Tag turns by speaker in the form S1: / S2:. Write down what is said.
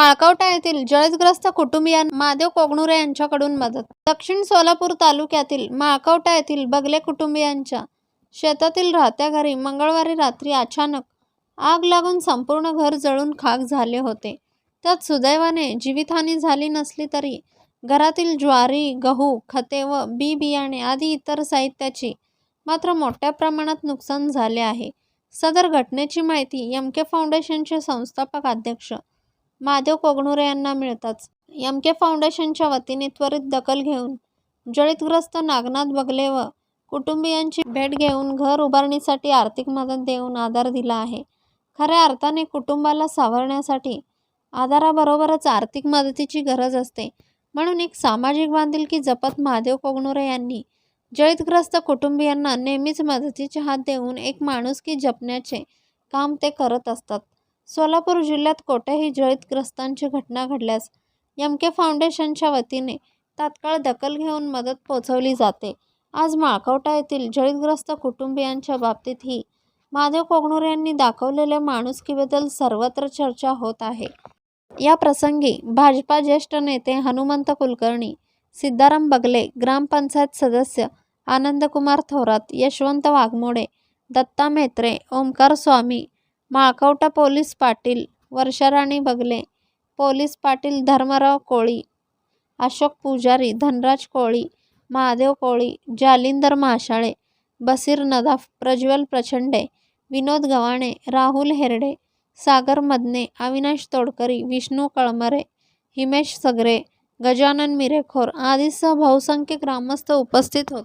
S1: माळकावटा येथील जळदग्रस्त कुटुंबियांना महादेव कोगणुरे यांच्याकडून मदत. दक्षिण सोलापूर तालुक्यातील माळकावटा येथील बगले कुटुंबियांच्या शेतातील राहत्या घरी मंगळवारी रात्री अचानक आग लागून संपूर्ण घर जळून खाक झाले होते. त्यात सुदैवाने जीवितहानी झाली नसली तरी घरातील ज्वारी गहू खते व बी बियाणे आदी इतर साहित्याची मात्र मोठ्या प्रमाणात नुकसान झाले आहे. सदर घटनेची माहिती एम के फाउंडेशनचे संस्थापक अध्यक्ष महादेव कोगणुरे यांना मिळताच. एम के फाउंडेशनच्या वतीने त्वरित दखल घेऊन जळीतग्रस्त नागनाथ बगले व कुटुंबियांची भेट घेऊन घर उभारणीसाठी आर्थिक मदत देऊन आधार दिला आहे. खऱ्या अर्थाने कुटुंबाला सावरण्यासाठी आधाराबरोबरच आर्थिक मदतीची गरज असते. म्हणून एक सामाजिक बांधिलकी जपत महादेव कोगणुरे यांनी जळीतग्रस्त कुटुंबियांना नेहमीच मदतीचे हात देऊन एक माणुसकी जपण्याचे काम ते करत असतात. सोलापूर जिल्ह्यात कोठेही जळीतग्रस्तांची घटना घडल्यास एम के फाउंडेशनच्या वतीने तात्काळ दखल घेऊन मदत पोचवली जाते. आज माळकवटा येथील जळीतग्रस्त कुटुंबियांच्या बाबतीतही महादेव कोगणूर यांनी दाखवलेल्या माणुसकीबद्दल सर्वत्र चर्चा होत आहे. या प्रसंगी भाजपा ज्येष्ठ नेते हनुमंत कुलकर्णी सिद्धाराम बगले ग्रामपंचायत सदस्य आनंदकुमार थोरात यशवंत वाघमोडे दत्ता म्हेत्रे ओमकार स्वामी माकवटा पोलीस पाटील वर्षाराणी बगले पोलीस पाटील धर्मराव कोळी अशोक पुजारी धनराज कोळी महादेव कोळी जालिंदर माशाळे बसीर नदाफ प्रज्वल प्रचंडे विनोद गवाणे राहुल हेरडे सागर मदने अविनाश तोडकरी विष्णू कळमरे हिमेश सगरे गजानन मिरेखोर आदीसह बहुसंख्य ग्रामस्थ उपस्थित होते.